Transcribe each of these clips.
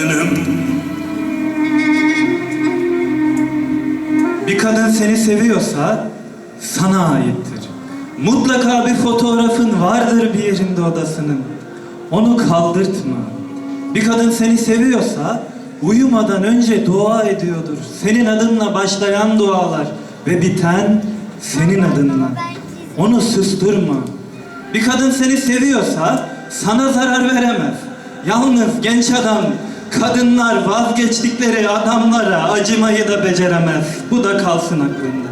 kadınım Bir kadın seni seviyorsa sana aittir. Mutlaka bir fotoğrafın vardır bir yerinde odasının. Onu kaldırtma. Bir kadın seni seviyorsa uyumadan önce dua ediyordur. Senin adınla başlayan dualar ve biten senin adınla. Onu susturma. Bir kadın seni seviyorsa sana zarar veremez. Yalnız genç adam, kadınlar vazgeçtikleri adamlara acımayı da beceremez. Bu da kalsın aklında.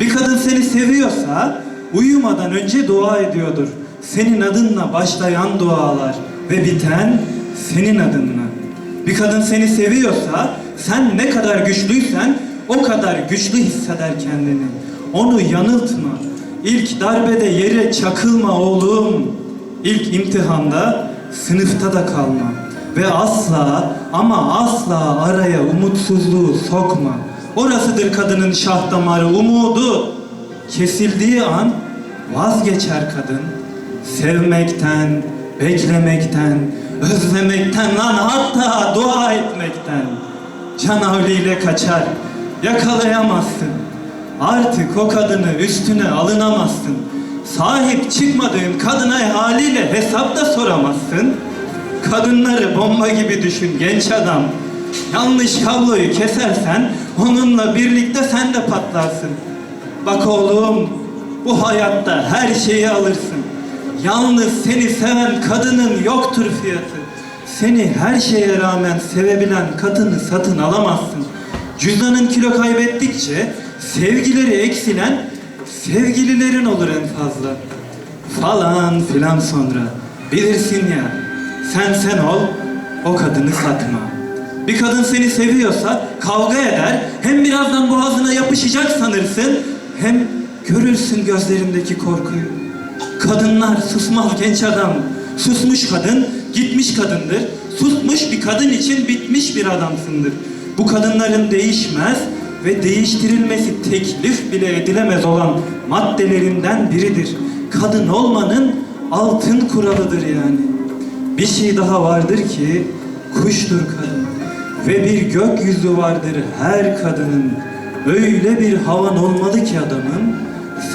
Bir kadın seni seviyorsa uyumadan önce dua ediyordur. Senin adınla başlayan dualar ve biten senin adınla. Bir kadın seni seviyorsa sen ne kadar güçlüysen o kadar güçlü hisseder kendini. Onu yanıltma. İlk darbede yere çakılma oğlum. İlk imtihanda sınıfta da kalma. Ve asla ama asla araya umutsuzluğu sokma. Orasıdır kadının şah damarı umudu. Kesildiği an vazgeçer kadın. Sevmekten, beklemekten, özlemekten lan hatta dua etmekten. Can havliyle kaçar, yakalayamazsın. Artık o kadını üstüne alınamazsın. Sahip çıkmadığın kadına haliyle hesap da soramazsın. Kadınları bomba gibi düşün genç adam. Yanlış kabloyu kesersen onunla birlikte sen de patlarsın. Bak oğlum bu hayatta her şeyi alırsın. Yalnız seni seven kadının yoktur fiyatı. Seni her şeye rağmen sevebilen kadını satın alamazsın. Cüzdanın kilo kaybettikçe sevgileri eksilen sevgililerin olur en fazla. Falan filan sonra. Bilirsin ya sen sen ol o kadını satma. Bir kadın seni seviyorsa kavga eder hem birazdan boğazına yapışacak sanırsın hem görürsün gözlerindeki korkuyu. Kadınlar susmaz genç adam. Susmuş kadın gitmiş kadındır. Susmuş bir kadın için bitmiş bir adamsındır. Bu kadınların değişmez ve değiştirilmesi teklif bile edilemez olan maddelerinden biridir. Kadın olmanın altın kuralıdır yani. Bir şey daha vardır ki kuştur kadın ve bir gökyüzü vardır her kadının. Öyle bir havan olmalı ki adamın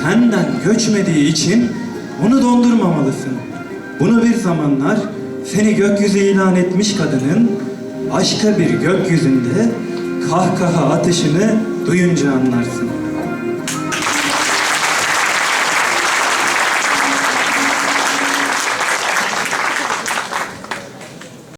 senden göçmediği için onu dondurmamalısın. Bunu bir zamanlar seni gökyüzü ilan etmiş kadının başka bir gökyüzünde kahkaha atışını duyunca anlarsın.